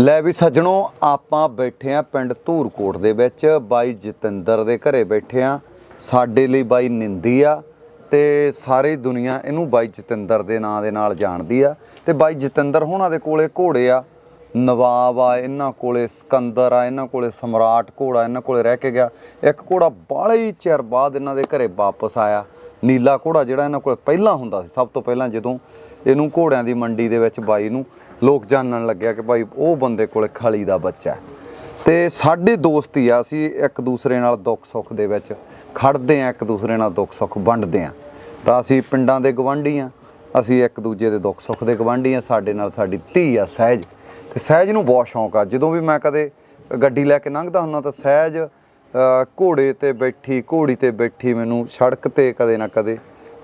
ਲੈ ਵੀ ਸੱਜਣੋ, ਆਪਾਂ ਬੈਠੇ ਆ ਪਿੰਡ ਧੂਰਕੋਟ ਦੇ ਵਿੱਚ। ਬਾਈ ਜਤਿੰਦਰ ਦੇ ਘਰੇ ਬੈਠੇ ਆ ਸਾਡੇ ਲਈ ਬਾਈ ਨਿੰਦੀ ਆ ਤੇ ਸਾਰੀ ਦੁਨੀਆ ਇਹਨੂੰ ਬਾਈ ਜਤਿੰਦਰ ਦੇ ਨਾਂ ਦੇ ਨਾਲ ਜਾਣਦੀ ਆ। ਤੇ ਬਾਈ ਜਤਿੰਦਰ ਹੋਣਾ ਦੇ ਕੋਲੇ ਘੋੜੇ ਆ। ਨਵਾਬ ਆ, ਇਹਨਾਂ ਕੋਲੇ ਸਿਕੰਦਰ ਆ, ਇਹਨਾਂ ਕੋਲੇ ਸਮਰਾਟ ਘੋੜਾ, ਇਹਨਾਂ ਕੋਲੇ ਰਹਿ ਕੇ ਗਿਆ। ਇੱਕ ਘੋੜਾ ਬਾਹਲੇ ਹੀ ਚਿਰ ਬਾਅਦ ਇਹਨਾਂ ਦੇ ਘਰੇ ਵਾਪਸ ਆਇਆ। ਨੀਲਾ ਘੋੜਾ ਜਿਹੜਾ ਇਹਨਾਂ ਕੋਲ ਪਹਿਲਾਂ ਹੁੰਦਾ ਸੀ, ਸਭ ਤੋਂ ਪਹਿਲਾਂ ਜਦੋਂ ਇਹਨੂੰ ਘੋੜਿਆਂ ਦੀ ਮੰਡੀ ਦੇ ਵਿੱਚ ਬਾਈ ਨੂੰ ਲੋਕ ਜਾਣਨ ਲੱਗਿਆ ਕਿ ਭਾਈ ਉਹ ਬੰਦੇ ਕੋਲੇ ਖਲੀ ਦਾ ਬੱਚਾ ਹੈ। ਤੇ ਸਾਡੇ ਦੋਸਤੀ ਆ, ਅਸੀਂ ਇੱਕ ਦੂਸਰੇ ਨਾਲ ਦੁੱਖ ਸੁੱਖ ਦੇ ਵਿੱਚ ਖੜਦੇ ਆ ਇੱਕ ਦੂਸਰੇ ਨਾਲ ਦੁੱਖ ਸੁੱਖ ਵੰਡਦੇ ਆ ਤਾਂ ਅਸੀਂ ਪਿੰਡਾਂ ਦੇ ਗਵਾਂਢੀ ਆ ਅਸੀਂ ਇੱਕ ਦੂਜੇ ਦੇ ਦੁੱਖ ਸੁੱਖ ਦੇ ਗਵਾਂਢੀ ਆ ਸਾਡੇ ਨਾਲ ਸਾਡੀ ਧੀ ਆ ਸਹਿਜ। ਤੇ ਸਹਿਜ ਨੂੰ ਬਹੁਤ ਸ਼ੌਂਕ ਆ, ਜਦੋਂ ਵੀ ਮੈਂ ਕਦੇ ਗੱਡੀ ਲੈ ਕੇ ਲੰਘਦਾ ਹੁੰਦਾ ਤਾਂ ਸਹਿਜ ਘੋੜੇ ਤੇ ਬੈਠੀ, ਘੋੜੀ ਤੇ ਬੈਠੀ ਮੈਨੂੰ ਸੜਕ ਤੇ ਕਦੇ ਨਾ ਕਦੇ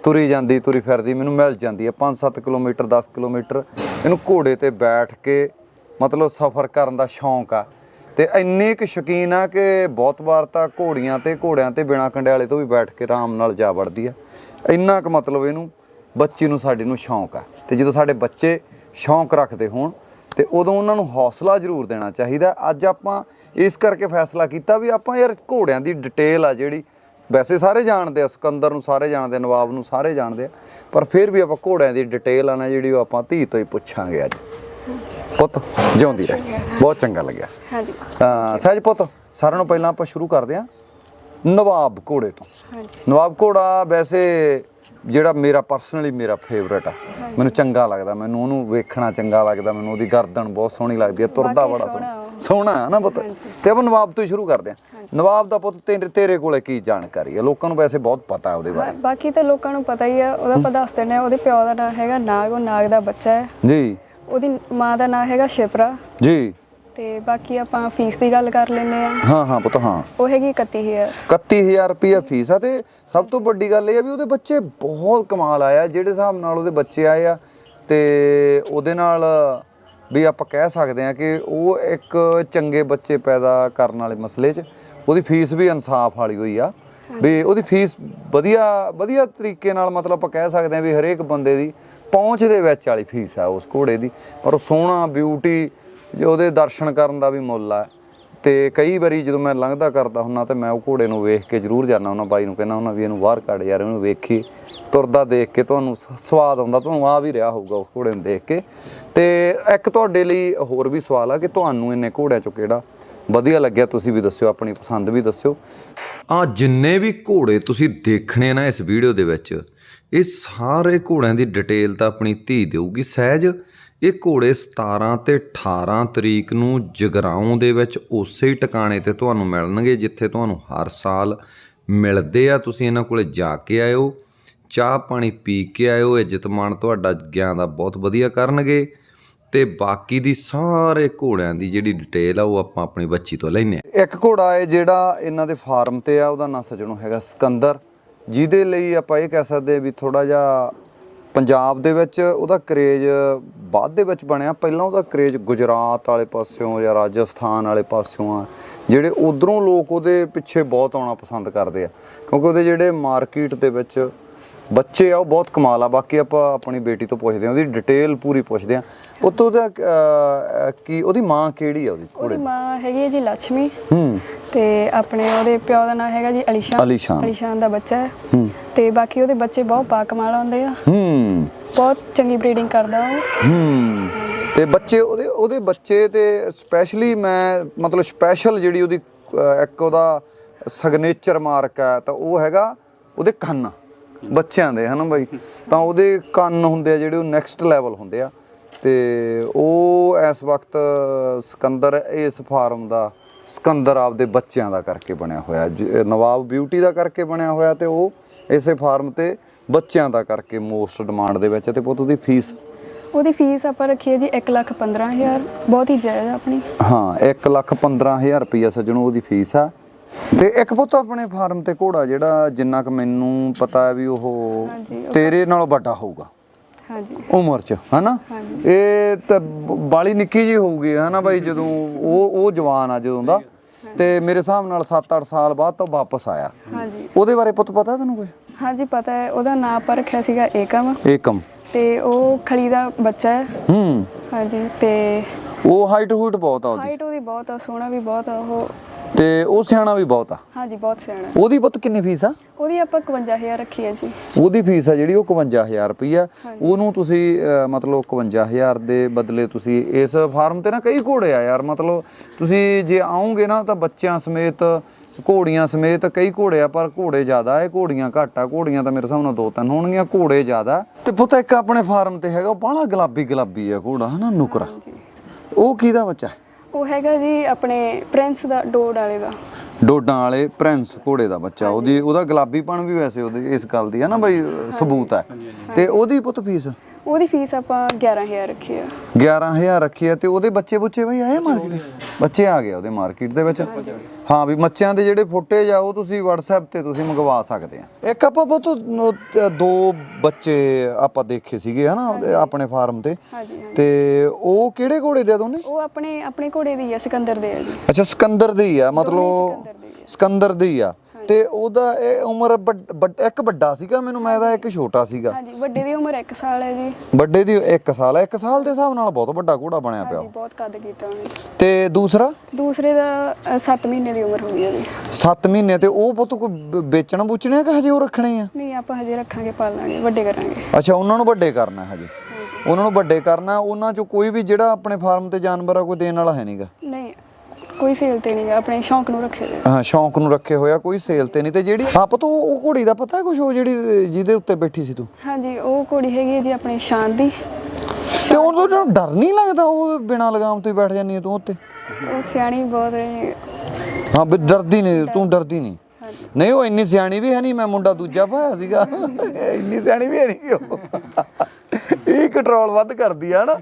ਤੁਰੀ ਜਾਂਦੀ, ਤੁਰੀ ਫਿਰਦੀ, ਮੈਨੂੰ ਮਿਲ ਜਾਂਦੀ ਹੈ 5-7 ਕਿਲੋਮੀਟਰ 10 ਕਿਲੋਮੀਟਰ, ਇਹਨੂੰ ਘੋੜੇ ਤੇ ਬੈਠ ਕੇ ਮਤਲਬ ਸਫ਼ਰ ਕਰਨ ਦਾ ਸ਼ੌਂਕ ਆ। ਤੇ ਇੰਨੇ ਕੁ ਸ਼ੌਕੀਨ ਆ ਕਿ ਬਹੁਤ ਵਾਰ ਤਾਂ ਘੋੜੀਆਂ ਤੇ ਘੋੜਿਆਂ ਤੇ ਬਿਨਾ ਕੰਡਿਆਲੇ ਤੋਂ ਵੀ ਬੈਠ ਕੇ ਆਰਾਮ ਨਾਲ ਜਾ ਵੜਦੀ ਆ। ਇੰਨਾ ਕੁ ਮਤਲਬ ਇਹਨੂੰ ਬੱਚੀ ਨੂੰ ਸਾਡੇ ਨੂੰ ਸ਼ੌਂਕ ਆ। ਤੇ ਜਦੋਂ ਸਾਡੇ ਬੱਚੇ ਸ਼ੌਂਕ ਰੱਖਦੇ ਹੋਣ, ਤੇ ਉਦੋਂ ਉਹਨਾਂ ਨੂੰ ਹੌਸਲਾ ਜ਼ਰੂਰ ਦੇਣਾ ਚਾਹੀਦਾ। ਅੱਜ ਆਪਾਂ ਇਸ ਕਰਕੇ ਫੈਸਲਾ ਕੀਤਾ ਵੀ ਆਪਾਂ ਯਾਰ ਘੋੜਿਆਂ ਦੀ ਡਿਟੇਲ ਆ ਜਿਹੜੀ ਵੈਸੇ ਸਾਰੇ ਜਾਣਦੇ ਆ ਸਿਕੰਦਰ ਨੂੰ ਸਾਰੇ ਜਾਣਦੇ ਆ, ਨਵਾਬ ਨੂੰ ਸਾਰੇ ਜਾਣਦੇ ਆ ਪਰ ਫਿਰ ਵੀ ਆਪਾਂ ਘੋੜਿਆਂ ਦੀ ਡਿਟੇਲ ਆ ਨਾ ਜਿਹੜੀ ਉਹ ਆਪਾਂ ਧੀ ਤੋਂ ਹੀ ਪੁੱਛਾਂਗੇ ਅੱਜ। ਪੁੱਤ ਜਿਉਂਦੀ ਰਹੇ। ਬਹੁਤ ਚੰਗਾ ਲੱਗਿਆ। ਹਾਂਜੀ। ਸਹਿਜ ਪੁੱਤ ਸਾਰਿਆਂ ਨੂੰ ਪਹਿਲਾਂ ਆਪਾਂ ਸ਼ੁਰੂ ਕਰਦੇ ਆ ਨਵਾਬ ਘੋੜੇ ਤੋਂ। ਨਵਾਬ ਘੋੜਾ ਵੈਸੇ ਜਿਹੜਾ ਮੇਰਾ ਪਰਸਨਲੀ ਮੇਰਾ ਫੇਵਰਟ ਆ। ਮੈਨੂੰ ਚੰਗਾ ਲੱਗਦਾ ਮੈਨੂੰ ਉਹਨੂੰ ਵੇਖਣਾ ਚੰਗਾ ਲੱਗਦਾ ਮੈਨੂੰ ਉਹਦੀ ਗਰਦਨ ਬਹੁਤ ਸੋਹਣੀ ਲੱਗਦੀ ਹੈ ਤੁਰਦਾ ਬੜਾ ਸੋਹਣਾ ਸੋਹਣਾ ਹੈ ਨਾ ਪੁੱਤ। ਤੇ ਆਪਾਂ ਨਵਾਬ ਤੋਂ ਹੀ ਸ਼ੁਰੂ ਕਰਦੇ ਆ ਨਵਾਬ ਦਾ ਪੁੱਤ ਤੇਰੇ ਤੇਰੇ ਕੋਲੇ ਕੀ ਜਾਣਕਾਰੀ ਹੈ? ਲੋਕਾਂ ਨੂੰ ਵੈਸੇ ਬਹੁਤ ਪਤਾ ਹੈ ਉਹਦੇ ਹਾਂ, ਬਾਰੇ। ਬਾਕੀ ਤਾਂ ਲੋਕਾਂ ਨੂੰ ਪਤਾ ਹੀ ਆ ਉਹਦਾ ਆਪਾਂ ਦੱਸ ਦਿੰਦੇ ਹਾਂ ਉਹਦੇ ਪਿਓ ਦਾ ਨਾਮ ਹੈਗਾ ਨਾਗ ਉਹ ਨਾਗ ਦਾ ਬੱਚਾ ਹੈ। ਜੀ। ਉਹਦੀ ਮਾਂ ਦਾ ਨਾਮ ਹੈਗਾ ਸ਼ਿਪਰਾ। ਜੀ। ਤੇ ਬਾਕੀ ਆਪਾਂ ਫੀਸ ਦੀ ਗੱਲ ਕਰ ਲੈਨੇ ਆ ਹਾਂ ਹਾਂ ਪੁੱਤ ਹਾਂ। ਉਹ ਹੈਗੀ 31000 31000 ਰੁਪਿਆ ਫੀਸ ਆ ਤੇ ਸਭ ਤੋਂ ਵੱਡੀ ਗੱਲ ਇਹ ਆ ਵੀ ਉਹਦੇ ਬੱਚੇ ਬਹੁਤ ਕਮਾਲ ਆਇਆ ਜਿਹੜੇ ਹਿਸਾਬ ਨਾਲ ਉਹਦੇ ਬੱਚੇ ਆਏ ਆ ਤੇ ਉਹਦੇ ਨਾਲ ਵੀ ਆਪਾਂ ਕਹਿ ਸਕਦੇ ਹਾਂ ਕਿ ਉਹ ਇੱਕ ਚੰਗੇ ਬੱਚੇ ਪੈਦਾ ਕਰਨ ਵਾਲੇ ਮਸਲੇ 'ਚ ਉਹਦੀ ਫੀਸ ਵੀ ਇਨਸਾਫ ਵਾਲੀ ਹੋਈ ਆ, ਵੀ ਉਹਦੀ ਫੀਸ ਵਧੀਆ ਵਧੀਆ ਤਰੀਕੇ ਨਾਲ ਮਤਲਬ ਆਪਾਂ ਕਹਿ ਸਕਦੇ ਹਾਂ ਵੀ ਹਰੇਕ ਬੰਦੇ ਦੀ ਪਹੁੰਚ ਦੇ ਵਿੱਚ ਵਾਲੀ ਫੀਸ ਆ ਉਸ ਘੋੜੇ ਦੀ, ਪਰ ਉਹ ਸੋਹਣਾ ਬਿਊਟੀ ਜੋ ਉਹਦੇ ਦਰਸ਼ਨ ਕਰਨ ਦਾ ਵੀ ਮੁੱਲ ਆ। ਤੇ ਕਈ ਵਾਰੀ ਜਦੋਂ ਮੈਂ ਲੰਘਦਾ ਕਰਦਾ ਹੁੰਨਾ ਤੇ ਮੈਂ ਉਹ ਘੋੜੇ ਨੂੰ ਵੇਖ ਕੇ ਜ਼ਰੂਰ ਜਾਂਦਾ ਹੁੰਦਾ, ਬਾਈ ਨੂੰ ਕਹਿੰਦਾ ਹੁੰਦਾ ਵੀ ਇਹਨੂੰ ਬਾਹਰ ਕੱਢ ਯਾਰ, ਇਹਨੂੰ ਵੇਖੀ ਤੁਰਦਾ ਦੇਖ ਕੇ ਤੁਹਾਨੂੰ ਸ- ਸਵਾਦ ਆਉਂਦਾ, ਤੁਹਾਨੂੰ ਆ ਵੀ ਰਿਹਾ ਹੋਊਗਾ ਉਸ ਘੋੜੇ ਨੂੰ ਦੇਖ ਕੇ। ਤੇ ਇੱਕ ਤੁਹਾਡੇ ਲਈ ਹੋਰ ਵੀ ਸਵਾਲ ਆ ਕਿ ਤੁਹਾਨੂੰ ਇੰਨੇ ਘੋੜਿਆਂ ਚੋਂ ਕਿਹੜਾ ਵਧੀਆ ਲੱਗਿਆ, ਤੁਸੀਂ ਵੀ ਦੱਸਿਓ, ਆਪਣੀ ਪਸੰਦ ਵੀ ਦੱਸਿਓ। ਆ ਜਿੰਨੇ ਵੀ ਘੋੜੇ ਤੁਸੀਂ ਦੇਖਣੇ ਨਾ ਇਸ ਵੀਡੀਓ ਦੇ ਵਿੱਚ, ਇਹ ਸਾਰੇ ਘੋੜਿਆਂ ਦੀ ਡਿਟੇਲ ਤਾਂ ਆਪਣੀ ਧੀ ਦੇਊਗੀ, ਸਹਿਜ ਇਹ ਘੋੜੇ 17 ਤੇ 18 ਤਰੀਕ ਨੂੰ ਜਗਰਾਉਂ ਦੇ ਵਿੱਚ ਉਸੇ ਹੀ ਟਿਕਾਣੇ ਤੇ ਤੁਹਾਨੂੰ ਮਿਲਣਗੇ, ਜਿੱਥੇ ਤੁਹਾਨੂੰ ਹਰ ਸਾਲ ਮਿਲਦੇ ਆ। ਤੁਸੀਂ ਇਹਨਾਂ ਕੋਲੇ ਜਾ ਕੇ ਆਇਓ, ਚਾਹ ਪਾਣੀ ਪੀ ਕੇ ਆਇਓ। ਇੱਜ਼ਤ ਮਾਣ ਤੁਹਾਡਾ ਗਿਆਨ ਦਾ ਬਹੁਤ ਵਧੀਆ ਕਰਨਗੇ। ਤੇ ਬਾਕੀ ਦੀ ਸਾਰੇ ਘੋੜਿਆਂ ਦੀ ਜਿਹੜੀ ਡਿਟੇਲ ਆ, ਉਹ ਆਪਾਂ ਆਪਣੀ ਬੱਚੀ ਤੋਂ ਲੈਨੇ ਆ ਇੱਕ ਘੋੜਾ ਹੈ ਜਿਹੜਾ ਇਹਨਾਂ ਦੇ ਫਾਰਮ ਤੇ ਆ, ਉਹਦਾ ਨਾਂ ਸਜਣੋ ਹੈਗਾ ਸਿਕੰਦਰ। ਜਿਹਦੇ ਲਈ ਆਪਾਂ ਇਹ ਕਹਿ ਸਕਦੇ ਵੀ ਥੋੜਾ ਜਿਹਾ ਪੰਜਾਬ ਦੇ ਵਿੱਚ ਉਹਦਾ ਕਰੇਜ ਬਾਅਦ ਦੇ ਵਿੱਚ ਬਣਿਆ। ਪਹਿਲਾਂ ਉਹਦਾ ਕਰੇਜ ਗੁਜਰਾਤ ਵਾਲੇ ਪਾਸਿਓਂ ਜਾਂ ਰਾਜਸਥਾਨ ਵਾਲੇ ਪਾਸਿਓਂ ਆ। ਜਿਹੜੇ ਉਧਰੋਂ ਲੋਕ ਉਹਦੇ ਪਿੱਛੇ ਬਹੁਤ ਆਉਣਾ ਪਸੰਦ ਕਰਦੇ ਆ। ਕਿਉਂਕਿ ਉਹਦੇ ਜਿਹੜੇ ਮਾਰਕੀਟ ਦੇ ਵਿੱਚ ਬੱਚੇ ਆ, ਉਹ ਬਹੁਤ ਕਮਾਲ ਆ। ਬਾਕੀ ਆਪਾਂ ਆਪਣੀ ਬੇਟੀ ਤੋਂ ਪੁੱਛਦੇ ਆ ਉਹਦੀ ਡਿਟੇਲ ਪੂਰੀ ਪੁੱਛਦੇ ਆ ਉਹ ਤੋਂ ਉਹਦਾ ਅਹ, ਕੀ ਉਹਦੀ ਮਾਂ ਕਿਹੜੀ ਆ ਉਹਦੀ ਉਹਦੀ ਮਾਂ ਹੈਗੀ ਹੈ ਜੀ ਲక్ష్ਮੀ ਹੂੰ। ਤੇ ਆਪਣੇ ਉਹਦੇ ਪਿਓ ਦਾ ਨਾਮ ਹੈਗਾ ਜੀ ਅਲੀਸ਼ਾਨ। ਅਲੀਸ਼ਾਨ। ਅਲੀਸ਼ਾਨ ਦਾ ਬੱਚਾ ਹੈ। ਹੂੰ। ਤੇ ਬਾਕੀ ਉਹਦੇ ਬੱਚੇ ਬਹੁਤ ਪਾਕਮਾਲ ਹੁੰਦੇ ਆ। ਹੂੰ। ਬਹੁਤ ਚੰਗੀ ਬਰੀਡਿੰਗ ਕਰਦਾ ਉਹ। ਹੂੰ। ਤੇ ਬੱਚੇ ਉਹਦੇ ਉਹਦੇ ਬੱਚੇ ਤੇ ਸਪੈਸ਼ਲੀ ਮੈਂ ਮਤਲਬ ਸਪੈਸ਼ਲ ਜਿਹੜੀ ਉਹਦੀ ਇੱਕ ਉਹਦਾ ਸਿਗਨੇਚਰ ਮਾਰਕ ਹੈ ਤਾਂ ਉਹ ਹੈਗਾ ਉਹਦੇ ਕੰਨ। ਬੱਚਿਆਂ ਦੇ ਹਨਾ ਬਾਈ? ਤਾਂ ਉਹਦੇ ਕੰਨ ਹੁੰਦੇ ਆ ਜਿਹੜੇ ਉਹ ਨੈਕਸਟ ਲੈਵਲ ਹੁੰਦੇ ਆ। ਤੇ ਉਹ ਇਸ ਵਕਤ ਸਿਕੰਦਰ ਇਸ ਫਾਰਮ ਦਾ ਸਿਕੰਦਰ ਆਪਦੇ ਬੱਚਿਆਂ ਦਾ ਕਰਕੇ ਬਣਿਆ ਹੋਇਆ। ਨਵਾਬ ਬਿਊਟੀ ਦਾ ਕਰਕੇ ਬਣਿਆ ਹੋਇਆ ਤੇ ਉਹ ਇਸੇ ਫਾਰਮ ਤੇ ਬੱਚਿਆਂ ਦਾ ਕਰਕੇ ਮੋਸਟ ਡਿਮਾਂਡ ਦੇ ਵਿੱਚ ਤੇ ਪੁੱਤ ਉਹਦੀ ਫੀਸ? ਉਹਦੀ ਫੀਸ ਆਪਾਂ ਰੱਖੀ ਹੈ ਜੀ 115000 ਬਹੁਤ ਹੀ ਜਾਇਜ਼ ਆਪਣੀ। ਹਾਂ 1 ਲੱਖ 15000 ਰੁਪਈਆ ਸੱਜਣੋ ਉਹਦੀ ਫੀਸ ਆ। ਤੇ ਇੱਕ ਪੁੱਤ ਆਪਣੇ ਫਾਰਮ ਤੇ ਘੋੜਾ ਜਿਹੜਾ ਜਿੰਨਾ ਕੁ ਮੈਨੂੰ ਪਤਾ ਹੈ ਵੀ ਉਹ- ਤੇਰੇ ਨਾਲੋਂ ਵੱਡਾ ਹੋਊਗਾ। ਹਾਂਜੀ। ਉਮਰ ਚ ਹਨਾ। ਇਹ ਤਾਂ ਬਾਲੀ ਨਿੱਕੀ ਜੀ ਹੋਊਗੀ ਹਨਾ ਬਾਈ? ਜਦੋਂ ਉਹ ਉਹ ਜਵਾਨ ਆ ਜਦੋਂ ਦਾ। ਤੇ ਮੇਰੇ ਹਿਸਾਬ ਨਾਲ 7-8 ਸਾਲ ਬਾਅਦ ਤੋਂ ਵਾਪਸ ਆਇਆ। ਹਾਂਜੀ। ਉਹਦੇ ਬਾਰੇ ਪੁੱਤ ਪਤਾ ਤੈਨੂੰ ਕੁਝ ਹਾਂਜੀ ਪਤਾ ਹੈ। ਉਹਦਾ ਨਾਮ ਆਪਾਂ ਰੱਖਿਆ ਸੀਗਾ ਏਕਮ। ਏਕਮ। ਤੇ ਉਹ ਖਲੀ ਦਾ ਬੱਚਾ ਹੈ। ਹੂੰ। ਹਾਂਜੀ ਤੇ ਉਹ ਹਾਈਟ ਹੂਟ ਬਹੁਤ ਆ ਉਹਦੀ। ਹਾਈਟ ਉਹਦੀ ਬਹੁਤ ਆ ਸੋਹਣਾ ਵੀ ਬਹੁਤ ਆ ਉਹ ਤੇ ਉਹ ਸਿਆਣਾ ਵੀ ਬਹੁਤ ਆ। ਹਾਂਜੀ ਬਹੁਤ ਸਿਆਣਾ। ਉਹਦੀ ਪੁੱਤ ਕਿੰਨੀ ਫੀਸ ਆ? ਉਹਦੀ ਆਪਾਂ 51000 ਰੱਖੀ ਹੈ ਜੀ। ਉਹਦੀ ਫੀਸ ਆ ਜਿਹੜੀ ਉਹ 51000 ਰੁਪਈਆ ਉਹਨੂੰ ਤੁਸੀਂ ਅਹ, ਮਤਲਬ 51000 ਦੇ ਬਦਲੇ ਤੁਸੀਂ ਇਸ ਫਾਰਮ ਤੇ ਨਾ ਕਈ ਘੋੜੇ ਆ ਯਾਰ। ਮਤਲਬ ਤੁਸੀਂ ਜੇ ਆਉਂਗੇ ਨਾ ਤਾਂ ਬੱਚਿਆਂ ਸਮੇਤ ਘੋੜੀਆਂ ਸਮੇਤ ਕਈ ਘੋੜੇ ਆ ਪਰ ਘੋੜੇ ਜ਼ਿਆਦਾ ਏ ਘੋੜੀਆਂ ਘੱਟ ਆ। ਘੋੜੀਆਂ ਤਾਂ ਮੇਰੇ ਹਿਸਾਬ ਨਾਲ ਦੋ ਤਿੰਨ ਹੋਣਗੀਆਂ ਘੋੜੇ ਜ਼ਿਆਦਾ। ਤੇ ਪੁੱਤ ਇੱਕ ਆਪਣੇ ਫਾਰਮ ਤੇ ਹੈਗਾ ਉਹ ਬਾਹਲਾ ਗੁਲਾਬੀ ਗੁਲਾਬੀ ਆ ਘੋੜਾ ਹਨਾ ਨੁਕਰਾ। ਉਹ ਕਿਹਦਾ ਬੱਚਾ ਹੈ? ਉਹ ਹੈਗਾ ਜੀ ਆਪਣੇ ਪ੍ਰਿੰਸ ਦਾ ਡੋਡ ਵਾਲੇ ਦਾ। ਡੋਡਾਂ ਵਾਲੇ ਪ੍ਰਿੰਸ ਘੋੜੇ ਦਾ ਬੱਚਾ। ਉਹਦੀ ਉਹਦਾ ਗੁਲਾਬੀਪਣ ਵੀ ਵੈਸੇ ਉਹਦੇ ਇਸ ਗੱਲ ਦੀ ਹੈ ਨਾ ਬਈ ਸਬੂਤ ਹੈ। ਤੇ ਉਹਦੀ ਪੁੱਤ ਫੀਸ? ਉਹਦੀ ਫੀਸ ਆਪਾਂ 11000 ਰੱਖੀ ਆ। 11000 ਰੱਖੀ ਹੈ ਤੇ ਉਹਦੇ ਬੱਚੇ ਬੁੱਚੇ ਬਈ ਆਏ ਮਾਰਕੀਟ ਬੱਚੇ ਆ ਗਏ ਉਹਦੇ ਮਾਰਕੀਟ ਦੇ ਵਿੱਚ? ਹਾਂ ਵੀ ਬੱਚਿਆਂ ਦੇ ਜਿਹੜੇ ਫੁਟੇਜ ਆ ਉਹ ਤੁਸੀਂ WhatsApp ਤੇ ਤੁਸੀਂ ਮੰਗਵਾ ਸਕਦੇ ਆ। ਇੱਕ ਆਪਾਂ ਬਹੁਤ ਦੋ ਬੱਚੇ ਆਪਾਂ ਦੇਖੇ ਸੀਗੇ ਹਨਾ ਆਪਣੇ ਫਾਰਮ ਤੇ। ਤੇ ਉਹ ਕਿਹੜੇ ਘੋੜੇ ਦੇ ਆ ਦੋਨੇ? ਉਹ ਆਪਣੇ ਆਪਣੇ ਘੋੜੇ ਦੀ ਆ ਸਿਕੰਦਰ ਦੇ ਆ ਜੀ। ਅੱਛਾ ਸਿਕੰਦਰ ਦੀ ਆ ਮਤਲਬ ਸਿਕੰਦਰ ਦੀ ਆ। ਤੇ ਉਹਦਾ ਇਹ ਉਮਰ ਵੱਡ- ਵੱਡ- ਇੱਕ ਵੱਡਾ ਸੀਗਾ ਮੈਨੂੰ ਮੈਂ ਤਾਂ ਇੱਕ ਛੋਟਾ ਸੀਗਾ। ਹਾਂਜੀ ਵੱਡੇ ਦੀ ਉਮਰ 1 ਸਾਲ ਹੈ ਜੀ। ਵੱਡੇ ਦੀ 1 ਸਾਲ ਹੈ 1 ਸਾਲ ਦੇ ਹਿਸਾਬ ਨਾਲ ਬਹੁਤ ਵੱਡਾ ਘੋੜਾ ਬਣਿਆ ਪਿਆ। ਹਾਂਜੀ ਉਹ। ਬਹੁਤ ਕੱਦ ਕੀਤਾ ਉਹਨੇ। ਤੇ ਦੂਸਰਾ? ਦੂਸਰੇ ਦਾ 7 ਮਹੀਨੇ ਦੀ ਉਮਰ ਹੋਈ ਹੈ ਜੀ। 7 ਮਹੀਨੇ ਤੇ ਉਹ ਪੁੱਤ ਕੋਈ ਬ- ਵੇਚਣ ਬੁੱਚਣੇ ਕਿ ਹਜੇ ਉਹ ਰੱਖਣੇ ਆ? ਨਹੀਂ ਆਪਾਂ ਹਜੇ ਰੱਖਾਂਗੇ ਪਾਲਾਂਗੇ ਵੱਡੇ ਕਰਾਂਗੇ। ਅੱਛਾ ਉਹਨਾਂ ਨੂੰ ਵੱਡੇ ਕਰਨਾ ਹਜੇ। ਉਹਨਾਂ ਨੂੰ ਵੱਡੇ ਕਰਨਾ ਉਹਨਾਂ ਚੋਂ ਕੋਈ ਵੀ ਜਿਹੜਾ ਆਪਣੇ ਫਾਰਮ ਤੇ ਜਾਨਵਰ ਆ ਕੋਈ ਦੇਣ ਵਾਲਾ ਹੈ ਨਹੀਂਗਾ ਨਹੀਂ ਕੋਈ ਸੇਲ ਤੇ ਨਹੀਂ ਗਾ ਆਪਣੇ ਸ਼ੌਂਕ ਨੂੰ ਰੱਖੇ ਹੋਏ ਹਾਂ ਸ਼ੌਂਕ ਨੂੰ ਰੱਖੇ ਹੋਇਆ ਕੋਈ ਸੇਲ ਤੇ ਨਹੀਂ ਤੇ ਜਿਹੜੀ ਹਾਂ ਪਤਾ ਉਹ ਘੋੜੀ ਦਾ ਪਤਾ ਕੁਝ ਉਹ ਜਿਹੜੀ ਜਿਹਦੇ ਉੱਤੇ ਬੈਠੀ ਸੀ ਤੂੰ? ਹਾਂਜੀ ਉਹ ਘੋੜੀ ਹੈਗੀ ਹੈ ਜੀ ਆਪਣੇ ਸ਼ਾਨ ਦੀ। ਤੇ ਉਹਨੂੰ ਤਾਂ ਡਰ ਨਹੀਂ ਲੱਗਦਾ ਉਹ ਬਿਨਾਂ ਲਗਾਮ ਤੋਂ ਹੀ ਬੈਠ ਜਾਂਦੀ ਹੈ ਤੂੰ ਉੱਤੇ? ਉਹ ਸਿਆਣੀ ਬਹੁਤ ਹੈ ਜੀ। ਹਾਂ ਵੀ ਡਰਦੀ ਨਹੀਂ ਤੂੰ ਡਰਦੀ ਨਹੀਂ ਨਹੀਂ ਉਹ ਇੰਨੀ ਸਿਆਣੀ ਵੀ ਹੈ ਨਹੀਂ ਮੈਂ ਮੁੰਡਾ ਦੂਜਾ ਪਾਇਆ ਸੀਗਾ। ਇੰਨੀ ਸਿਆਣੀ ਵੀ ਹੈ ਨਹੀਂ ਉਹ। ਇਹ ਕੰਟਰੋਲ ਵੱਧ ਕਰਦੀ ਆ ਨਾ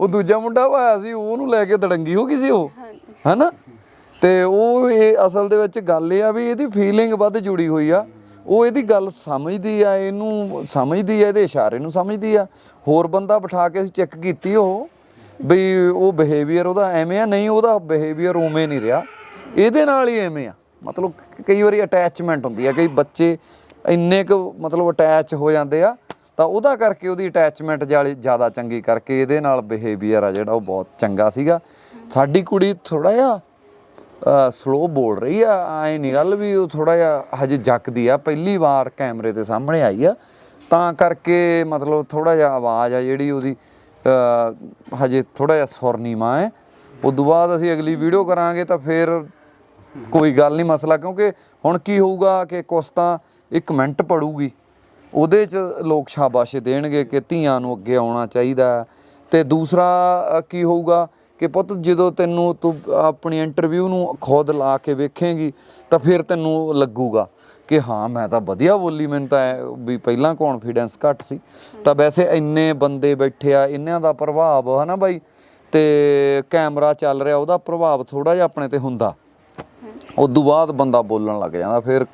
ਉਹ ਦੂਜਾ ਮੁੰਡਾ ਪਾਇਆ ਸੀ ਉਹਨੂੰ ਲੈ ਕੇ ਦੜੰਗੀ ਹੋ ਗਈ ਸੀ ਉਹ। ਹੈਨਾ? ਤੇ ਉਹ ਇਹ ਅਸਲ ਦੇ ਵਿੱਚ ਗੱਲ ਇਹ ਆ ਵੀ ਇਹਦੀ ਫੀਲਿੰਗ ਵੱਧ ਜੁੜੀ ਹੋਈ ਆ। ਉਹ ਇਹਦੀ ਗੱਲ ਸਮਝਦੀ ਆ, ਇਹਨੂੰ ਸਮਝਦੀ ਆ, ਇਹਦੇ ਇਸ਼ਾਰੇ ਨੂੰ ਸਮਝਦੀ ਆ। ਹੋਰ ਬੰਦਾ ਬਿਠਾ ਕੇ ਅਸੀਂ ਚੈੱਕ ਕੀਤੀ ਉਹ, ਵੀ ਉਹ ਬਿਹੇਵੀਅਰ ਉਹਦਾ ਐਵੇਂ ਆ, ਨਹੀਂ ਉਹਦਾ ਬਿਹੇਵੀਅਰ ਉਵੇਂ ਨਹੀਂ ਰਿਹਾ। ਇਹਦੇ ਨਾਲ ਹੀ ਐਵੇਂ ਆ। ਮਤਲਬ ਕਈ ਵਾਰੀ ਅਟੈਚਮੈਂਟ ਹੁੰਦੀ ਆ, ਕਈ ਬੱਚੇ ਇੰਨੇ ਕੁ ਮਤਲਬ ਅਟੈਚ ਹੋ ਜਾਂਦੇ ਆ, ਤਾਂ ਉਹਦਾ ਕਰਕੇ ਉਹਦੀ ਅਟੈਚਮੈਂਟ ਜਾਲੀ, ਜ਼ਿਆਦਾ ਚੰਗੀ ਕਰਕੇ ਇਹਦੇ ਨਾਲ ਬਿਹੇਵੀਅਰ ਆ ਜਿਹੜਾ ਉਹ ਬਹੁਤ ਚੰਗਾ ਸੀਗਾ। ਸਾਡੀ ਕੁੜੀ ਥੋੜਾ ਜਿਹਾ ਸਲੋ ਬੋਲ ਰਹੀ ਆ, ਐ ਨਹੀਂ ਗੱਲ ਵੀ ਉਹ ਥੋੜਾ ਜਿਹਾ ਹਜੇ ਜੱਕਦੀ ਆ, ਪਹਿਲੀ ਵਾਰ ਕੈਮਰੇ ਦੇ ਸਾਹਮਣੇ ਆਈ ਆ, ਤਾਂ ਕਰਕੇ ਮਤਲਬ ਥੋੜਾ ਜਿਹਾ ਆਵਾਜ਼ ਆ ਜਿਹੜੀ ਉਹਦੀ ਹਜੇ ਥੋੜਾ ਜਿਹਾ ਸੁਰ ਨੀਵਾਂ ਹੈ ਉਦੋਂ ਬਾਅਦ ਅਸੀਂ ਅਗਲੀ ਵੀਡੀਓ ਕਰਾਂਗੇ ਤਾਂ ਫਿਰ ਕੋਈ ਗੱਲ ਨਹੀਂ, ਮਸਲਾ ਕਿਉਂਕਿ ਹੁਣ ਕੀ ਹੋਊਗਾ ਕਿ ਕੁਛ ਤਾਂ ਇੱਕ ਮਿੰਟ ਪੜੂਗੀ ਉਹਦੇ 'ਚ ਲੋਕ ਸ਼ਾਬਾਸ਼ ਦੇਣਗੇ ਕਿ ਧੀਆਂ ਨੂੰ ਅੱਗੇ ਆਉਣਾ ਚਾਹੀਦਾ ਹੈ। ਤੇ ਦੂਸਰਾ ਕੀ ਹੋਊਗਾ ਕਿ ਪੁੱਤ ਜਦੋਂ ਤੈਨੂੰ ਤੂੰ ਆਪਣੀ ਇੰਟਰਵਿਊ ਨੂੰ ਖੁਦ ਲਾ ਕੇ ਵੇਖੇਂਗੀ ਤਾਂ ਫਿਰ ਤੈਨੂੰ ਲੱਗੂਗਾ ਕਿ ਹਾਂ, ਮੈਂ ਤਾਂ ਵਧੀਆ ਬੋਲੀ। ਮੈਨੂੰ ਤਾਂ ਵੀ ਪਹਿਲਾਂ ਕੌਨਫੀਡੈਂਸ ਘੱਟ ਸੀ। ਤਾਂ ਵੈਸੇ ਇੰਨੇ ਬੰਦੇ ਬੈਠੇ ਆ ਇਹਨਾਂ ਦਾ ਪ੍ਰਭਾਵ, ਹਨਾ ਬਾਈ? ਤੇ ਕੈਮਰਾ ਚੱਲ ਰਿਹਾ, ਉਹਦਾ ਪ੍ਰਭਾਵ ਥੋੜਾ ਜਿਹਾ ਆਪਣੇ ਤੇ ਹੁੰਦਾ। ਉਦੋਂ ਬਾਅਦ ਬੰਦਾ ਬੋਲਣ ਲੱਗ ਜਾਂਦਾ, ਫਿਰ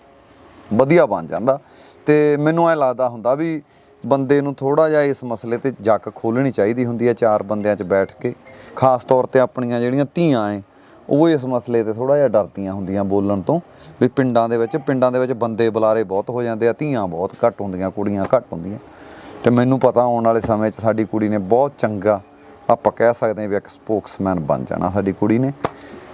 ਵਧੀਆ ਬਣ ਜਾਂਦਾ। ਤੇ ਮੈਨੂੰ ਐ ਲੱਗਦਾ ਹੁੰਦਾ ਵੀ ਬੰਦੇ ਨੂੰ ਥੋੜਾ ਜਿਹਾ ਇਸ ਮਸਲੇ ਤੇ ਜੱਕ ਖੋਲਣੀ ਚਾਹੀਦੀ ਹੁੰਦੀ ਹੈ ਚਾਰ ਬੰਦਿਆਂ 'ਚ ਬੈਠ ਕੇ। ਖਾਸ ਤੌਰ ਤੇ ਆਪਣੀਆਂ ਜਿਹੜੀਆਂ ਧੀਆਂ ਐ, ਉਹ ਇਸ ਮਸਲੇ ਤੇ ਥੋੜਾ ਜਿਹਾ ਡਰਦੀਆਂ ਹੁੰਦੀਆਂ ਬੋਲਣ ਤੋਂ। ਵੀ ਪਿੰਡਾਂ ਦੇ ਵਿੱਚ, ਪਿੰਡਾਂ ਦੇ ਵਿੱਚ ਬੰਦੇ ਬੁਲਾਰੇ ਬਹੁਤ ਹੋ ਜਾਂਦੇ ਆ, ਧੀਆਂ ਬਹੁਤ ਘੱਟ ਹੁੰਦੀਆਂ, ਕੁੜੀਆਂ ਘੱਟ ਹੁੰਦੀਆਂ। ਤੇ ਮੈਨੂੰ ਪਤਾ ਆਉਣ ਵਾਲੇ ਸਮੇਂ 'ਚ ਸਾਡੀ ਕੁੜੀ ਨੇ ਬਹੁਤ ਚੰਗਾ, ਆਪਾਂ ਕਹਿ ਸਕਦੇ ਹਾਂ ਵੀ ਇੱਕ ਸਪੋਕਸਮੈਨ ਬਣ ਜਾਣਾ ਸਾਡੀ ਕੁੜੀ ਨੇ।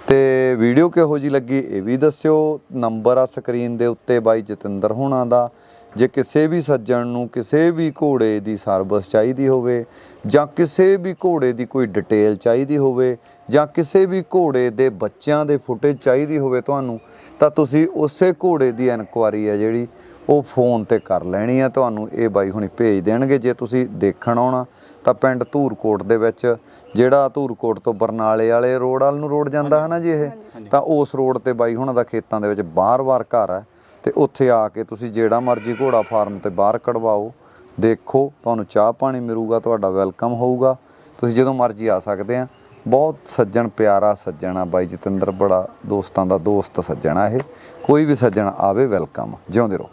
ਤੇ ਵੀਡੀਓ ਕਿਹੋ ਜੀ ਲੱਗੀ ਇਹ ਵੀ ਦੱਸਿਓ। ਨੰਬਰ ਆ ਸਕਰੀਨ ਦੇ ਉੱਤੇ ਬਾਈ ਜਤਿੰਦਰ ਹੋਣਾ ਦਾ। ਜੇ ਕਿਸੇ ਵੀ ਸੱਜਣ ਨੂੰ ਕਿਸੇ ਵੀ ਘੋੜੇ ਦੀ ਸਰਵਿਸ ਚਾਹੀਦੀ ਹੋਵੇ ਜਾਂ ਕਿਸੇ ਵੀ ਘੋੜੇ ਦੀ ਕੋਈ ਡਿਟੇਲ ਚਾਹੀਦੀ ਹੋਵੇ ਜਾਂ ਕਿਸੇ ਵੀ ਘੋੜੇ ਦੇ ਬੱਚਿਆਂ ਦੇ ਫੁਟੇਜ ਚਾਹੀਦੀ ਹੋਵੇ ਤੁਹਾਨੂੰ ਤਾਂ ਤੁਸੀਂ ਉਸੇ ਘੋੜੇ ਦੀ ਇਨਕੁਆਰੀ ਹੈ ਜਿਹੜੀ ਉਹ ਫੋਨ ਤੇ ਕਰ ਲੈਣੀ ਆ ਤੁਹਾਨੂੰ ਇਹ ਬਾਈ ਹੁਣੀ ਭੇਜ ਦੇਣਗੇ। ਜੇ ਤੁਸੀਂ ਦੇਖਣ ਆਉਣਾ ਤਾਂ ਪਿੰਡ ਧੂਰਕੋਟ ਦੇ ਵਿੱਚ ਜਿਹੜਾ ਧੂਰਕੋਟ ਤੋਂ ਬਰਨਾਲੇ ਵਾਲੇ ਰੋਡ ਵੱਲ ਨੂੰ ਰੋਡ ਜਾਂਦਾ ਹੈ ਨਾ ਜੀ ਇਹ ਤਾਂ ਉਸ ਰੋਡ ਤੇ ਬਾਈ ਹੁਣਾਂ ਦਾ ਖੇਤਾਂ ਦੇ ਵਿੱਚ ਬਾਰ-ਬਾਰ ਘਰ ਹੈ। ਤੇ ਉੱਥੇ ਆ ਕੇ ਤੁਸੀਂ ਜਿਹੜਾ ਮਰਜ਼ੀ ਘੋੜਾ ਫਾਰਮ ਤੇ ਬਾਹਰ ਕਢਵਾਓ, ਦੇਖੋ, ਤੁਹਾਨੂੰ ਚਾਹ ਪਾਣੀ ਮਿਲੂਗਾ, ਤੁਹਾਡਾ ਵੈਲਕਮ ਹੋਊਗਾ। ਤੁਸੀਂ ਜਦੋਂ ਮਰਜ਼ੀ ਆ ਸਕਦੇ ਆ। ਬਹੁਤ ਸੱਜਣ, ਪਿਆਰਾ ਸੱਜਣ ਆ ਬਾਈ ਜਤਿੰਦਰ, ਬੜਾ ਦੋਸਤਾਂ ਦਾ ਦੋਸਤ ਸੱਜਣ ਆ ਇਹ। ਕੋਈ ਵੀ ਸੱਜਣ ਆਵੇ ਵੈਲਕਮ, ਜਿਉਂਦੇ ਰਹੋ।